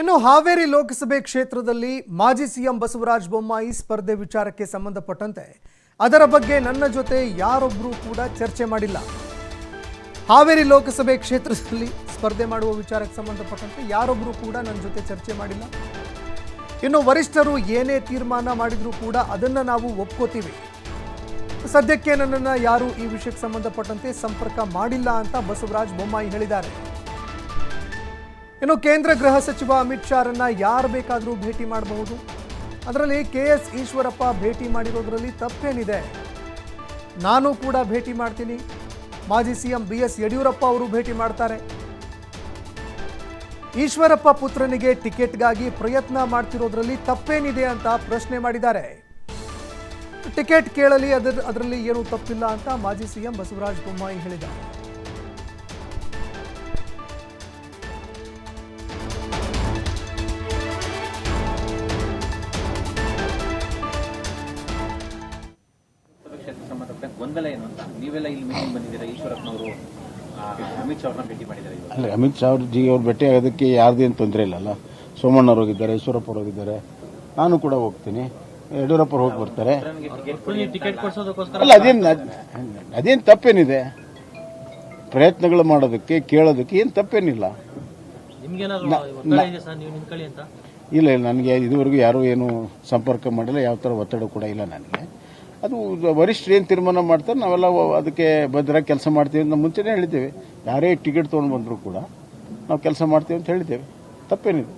ಇನ್ನು ಹಾವೇರಿ ಲೋಕಸಭೆ ಕ್ಷೇತ್ರದಲ್ಲಿ ಮಾಜಿ ಸಿಎಂ ಬಸವರಾಜ ಬೊಮ್ಮಾಯಿ ಸ್ಪರ್ಧೆ ವಿಚಾರಕ್ಕೆ ಸಂಬಂಧಪಟ್ಟಂತೆ ಅದರ ಬಗ್ಗೆ ನನ್ನ ಜೊತೆ ಯಾರೊಬ್ಬರೂ ಕೂಡ ಚರ್ಚೆ ಮಾಡಿಲ್ಲ. ಹಾವೇರಿ ಲೋಕಸಭೆ ಕ್ಷೇತ್ರದಲ್ಲಿ ಸ್ಪರ್ಧೆ ಮಾಡುವ ವಿಚಾರಕ್ಕೆ ಸಂಬಂಧಪಟ್ಟಂತೆ ಯಾರೊಬ್ಬರೂ ಕೂಡ ನನ್ನ ಜೊತೆ ಚರ್ಚೆ ಮಾಡಿಲ್ಲ. ಇನ್ನು ವರಿಷ್ಠರು ಏನೇ ತೀರ್ಮಾನ ಮಾಡಿದರೂ ಕೂಡ ಅದನ್ನು ನಾವು ಒಪ್ಕೋತೀವಿ. ಸದ್ಯಕ್ಕೆ ನನ್ನನ್ನು ಯಾರು ಈ ವಿಷಯಕ್ಕೆ ಸಂಬಂಧಪಟ್ಟಂತೆ ಸಂಪರ್ಕ ಮಾಡಿಲ್ಲ ಅಂತ ಬಸವರಾಜ ಬೊಮ್ಮಾಯಿ ಹೇಳಿದ್ದಾರೆ. ಇನ್ನು ಕೇಂದ್ರ ಗೃಹ ಸಚಿವ ಅಮಿತ್ ಶಾರನ್ನ ಯಾರು ಬೇಕಾದರೂ ಭೇಟಿ ಮಾಡಬಹುದು. ಅದರಲ್ಲಿ ಕೆ ಎಸ್ ಈಶ್ವರಪ್ಪ ಭೇಟಿ ಮಾಡಿರೋದ್ರಲ್ಲಿ ತಪ್ಪೇನಿದೆ. ನಾನು ಕೂಡ ಭೇಟಿ ಮಾಡ್ತೀನಿ. ಮಾಜಿ ಸಿಎಂ ಬಿ ಎಸ್ ಯಡಿಯೂರಪ್ಪ ಅವರು ಭೇಟಿ ಮಾಡ್ತಾರೆ. ಈಶ್ವರಪ್ಪ ಪುತ್ರನಿಗೆ ಟಿಕೆಟ್ಗಾಗಿ ಪ್ರಯತ್ನ ಮಾಡ್ತಿರೋದ್ರಲ್ಲಿ ತಪ್ಪೇನಿದೆ ಅಂತ ಪ್ರಶ್ನೆ ಮಾಡಿದ್ದಾರೆ. ಟಿಕೆಟ್ ಕೇಳಲಿ ಅದರ, ಅದರಲ್ಲಿ ಏನೂ ತಪ್ಪಿಲ್ಲ ಅಂತ ಮಾಜಿ ಸಿಎಂ ಬಸವರಾಜ ಬೊಮ್ಮಾಯಿ ಹೇಳಿದ್ದಾರೆ. ಲೋಕಸಭೆ ಕ್ಷೇತ್ರ ಸಂಬಂಧಪಟ್ಟ ಗೊಂದಲ ಏನು ಅಂತ ನೀವೆಲ್ಲ ಇಲ್ಲಿ ಮೀಟಿಂಗ್ ಬಂದಿದ್ದೀರಾ ಈಶ್ವರಪ್ಪನವರು ಅಮಿತ್ ಶಾ ಅವ್ರನ್ನ ಭೇಟಿ ಮಾಡಿದ್ದಾರೆ ಅಲ್ಲ ಅಮಿತ್ ಶಾ ಅವ್ರ ಜಿ ಅವ್ರು ಭೇಟಿ ಆಗೋದಕ್ಕೆ ಯಾರ್ದೇನು ತೊಂದರೆ ಇಲ್ಲಲ್ಲ ಸೋಮಣ್ಣವ್ರು ಹೋಗಿದ್ದಾರೆ ಈಶ್ವರಪ್ಪ ಅವ್ರು ಹೋಗಿದ್ದಾರೆ ನಾನು ಕೂಡ ಹೋಗ್ತೀನಿ. ಯಡಿಯೂರಪ್ಪ ಅವ್ರು ಹೋಗಿ ಬರ್ತಾರೆ. ಟಿಕೆಟ್ ಕೊಡಿಸೋದಕ್ಕೋಸ್ಕರ ಅಲ್ಲ ಅದೇನು ಅದೇನು ತಪ್ಪೇನಿದೆ? ಪ್ರಯತ್ನಗಳು ಮಾಡೋದಕ್ಕೆ ಕೇಳೋದಕ್ಕೆ ಏನು ತಪ್ಪೇನಿಲ್ಲ. ಇಲ್ಲ ಇಲ್ಲ ನನಗೆ ಇದುವರೆಗೂ ಯಾರೂ ಏನು ಸಂಪರ್ಕ ಮಾಡಿಲ್ಲ. ಯಾವ ಥರ ಒತ್ತಡ ಕೂಡ ಇಲ್ಲ ನನಗೆ. ಅದು ವರಿಷ್ಠರು ಏನು ತೀರ್ಮಾನ ಮಾಡ್ತಾರೆ, ನಾವೆಲ್ಲ ಅದಕ್ಕೆ ಭದ್ರ ಕೆಲಸ ಮಾಡ್ತೀವಿ ಅಂತ ಮುಂಚೆನೇ ಹೇಳಿದ್ದೇವೆ. ಯಾರೇ ಟಿಕೆಟ್ ತೊಗೊಂಡು ಬಂದರೂ ಕೂಡ ನಾವು ಕೆಲಸ ಮಾಡ್ತೀವಿ ಅಂತ ಹೇಳಿದ್ದೇವೆ. ತಪ್ಪೇನಿದೆ.